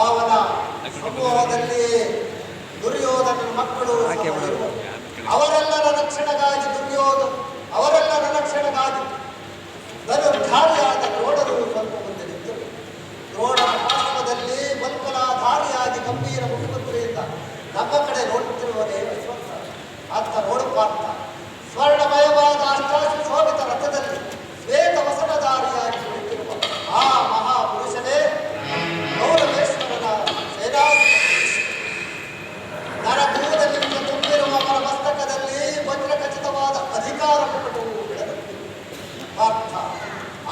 ಅವನ ಸಮೂಹದಲ್ಲಿ ದುರ್ಯೋಧನ ಮಕ್ಕಳು ಅವರೆಲ್ಲರ ರಕ್ಷಣೆಗಾಗಿ ದುರ್ಯೋಧನ ಅವರೆಲ್ಲರ ರಕ್ಷಣೆಗಾಗಿ ಧಾರಿಯಾದ ದ್ರೋಣರು ಸ್ವಲ್ಪ ಮುಂದೆ ನಿಂತರು. ದ್ರೋಣ ಪಾರ್ಶ್ವದಲ್ಲಿ ಬಲ್ಪಲ ಧಾರಿಯಾಗಿ ಗಂಭೀರ ಮುಖ್ಯಮಂತ್ರಿಯಿಂದ ನಮ್ಮ ಕಡೆ ನೋಡುತ್ತಿರುವ ದೇವರು ಅರ್ಥ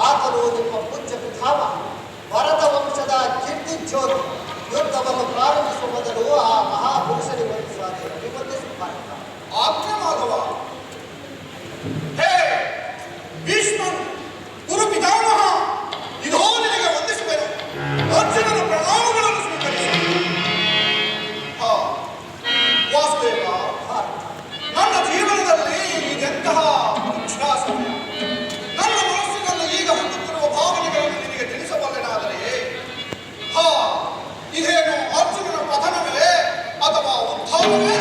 ಆತನು ನಿಮ್ಮ ಪೂಜ್ಯ ಪಿತಾಮ ಭರತ ವಂಶದ ಕೀರ್ತಿ ಜ್ಯೋತಿ ಯುದ್ಧವನ್ನು ಪ್ರಾರಂಭಿಸುವ ಮೊದಲು ಆ ಮಹಾ Oh,